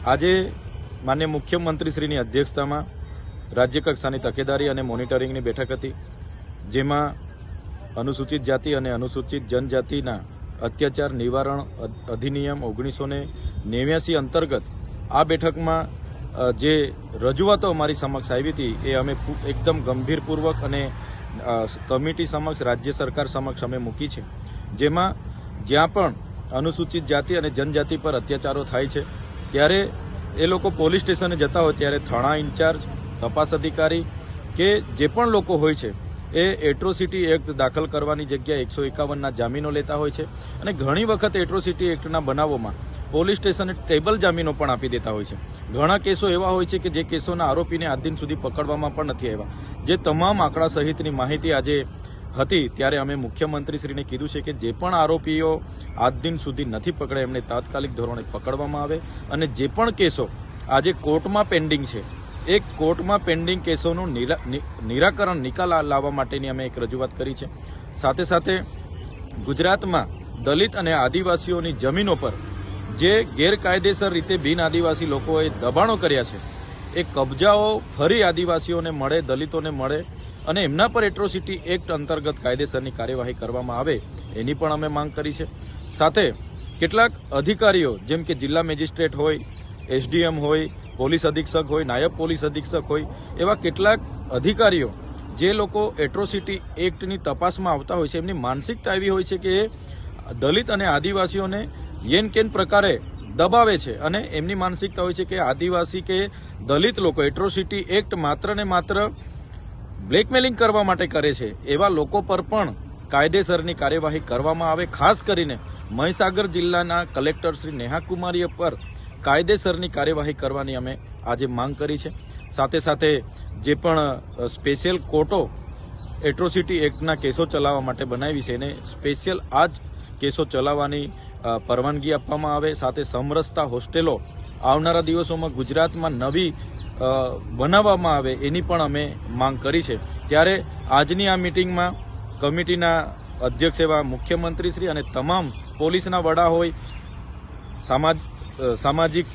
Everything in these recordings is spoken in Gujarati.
આજે માન્ય મુખ્યમંત્રીશ્રીની અધ્યક્ષતામાં રાજ્ય કક્ષાની તકેદારી અને મોનિટરિંગની બેઠક હતી, જેમાં અનુસૂચિત જાતિ અને અનુસૂચિત જનજાતિના અત્યાચાર નિવારણ અધિનિયમ ઓગણીસો ને નેવ્યાસી અંતર્ગત આ બેઠકમાં જે રજૂઆતો અમારી સમક્ષ આવી હતી, એ અમે એકદમ ગંભીરપૂર્વક અને કમિટી સમક્ષ, રાજ્ય સરકાર સમક્ષ અમે મૂકી છે. જેમાં જ્યાં પણ અનુસૂચિત જાતિ અને જનજાતિ પર અત્યાચારો થાય છે ત્યારે એ લોકો પોલીસ સ્ટેશને જતા હોય ત્યારે થાણા ઇન્ચાર્જ, તપાસ અધિકારી કે જે પણ લોકો હોય છે, એ એટ્રોસિટી એક્ટ દાખલ કરવાની જગ્યાએ એકસો એકાવનના જામીનો લેતા હોય છે અને ઘણી વખત એટ્રોસિટી એક્ટના બનાવોમાં પોલીસ સ્ટેશને ટેબલ જામીનો પણ આપી દેતા હોય છે. ઘણા કેસો એવા હોય છે કે જે કેસોના આરોપીને આજ દિન સુધી પકડવામાં પણ નથી આવ્યા. જે તમામ આંકડા સહિતની માહિતી આજે હતી ત્યારે અમે મુખ્યમંત્રીશ્રીને કીધું છે કે જે પણ આરોપીઓ આજ દિન સુધી નથી પકડે એમને તાત્કાલિક ધોરણે પકડવામાં આવે અને જે પણ કેસો આજે કોર્ટમાં પેન્ડિંગ છે, એ કોર્ટમાં પેન્ડિંગ કેસોનું નિરા- નિરાકરણ નિકાલ લાવવા માટેની અમે એક રજૂઆત કરી છે. સાથે સાથે ગુજરાતમાં દલિત અને આદિવાસીઓની જમીનો પર જે ગેરકાયદેસર રીતે બિન આદિવાસી લોકોએ દબાણો કર્યા છે, એ કબજાઓ ફરી આદિવાસીઓને મળે, દલિતોને મળે અને એમના પર એટ્રોસિટી એક્ટ અંતર્ગત કાયદેસરની કાર્યવાહી કરવામાં આવે એની પણ અમે માંગ કરી છે. સાથે કેટલાક અધિકારીઓ, જેમ કે જિલ્લા મેજિસ્ટ્રેટ હોય, એસડીએમ હોય, પોલીસ અધિક્ષક હોય, નાયબ પોલીસ અધિક્ષક હોય, એવા કેટલાક અધિકારીઓ જે લોકો એટ્રોસિટી એક્ટની તપાસમાં આવતા હોય છે, એમની માનસિકતા એવી હોય છે કે દલિત અને આદિવાસીઓને યેન કેન પ્રકારે દબાવે છે અને એમની માનસિકતા હોય છે કે આદિવાસી કે દલિત લોકો એટ્રોસિટી એક્ટ માત્ર ને માત્ર બ્લેકમેલિંગ કરવા માટે કરે છે, એવા લોકો પર પણ કાયદેસરની કાર્યવાહી કરવામાં આવે, ખાસ કરીને મહીસાગર જિલ્લાના કલેક્ટર શ્રી નેહા કુમારી પર કાયદેસરની કાર્યવાહી કરવાની અમે આજે માંગ કરી છે. સાથે સાથે જે પણ સ્પેશિયલ કોર્ટો એટ્રોસિટી એક્ટના કેસો ચલાવવા માટે બનાવી છે, એને સ્પેશિયલ આ જ કેસો ચલાવવાની પરવાનગી આપવામાં આવે. સાથે સમરસતા હોસ્ટેલો આવનારા દિવસોમાં ગુજરાતમાં નવી બનાવવામાં આવે એની પણ અમે માંગ કરી છે. ત્યારે આજની આ મિટિંગમાં કમિટીના અધ્યક્ષ એવા મુખ્યમંત્રીશ્રી અને તમામ પોલીસના વડા હોય, સામાજ સામાજિક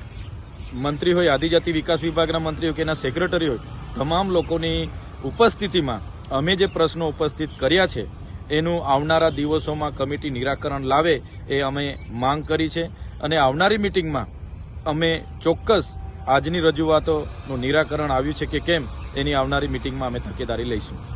મંત્રી હોય, આદિજાતિ વિકાસ વિભાગના મંત્રી હોય કે એના સેક્રેટરી હોય, તમામ લોકોની ઉપસ્થિતિમાં અમે જે પ્રશ્નો ઉપસ્થિત કર્યા છે, એનું આવનારા દિવસોમાં કમિટી નિરાકરણ લાવે એ અમે માંગ કરી છે. અને આવનારી મિટિંગમાં અમે ચોક્કસ આજની રજૂઆતોનું નિરાકરણ આવ્યું છે કે કેમ? એની આવનારી મિટિંગમાં અમે તકેદારી લઈશું.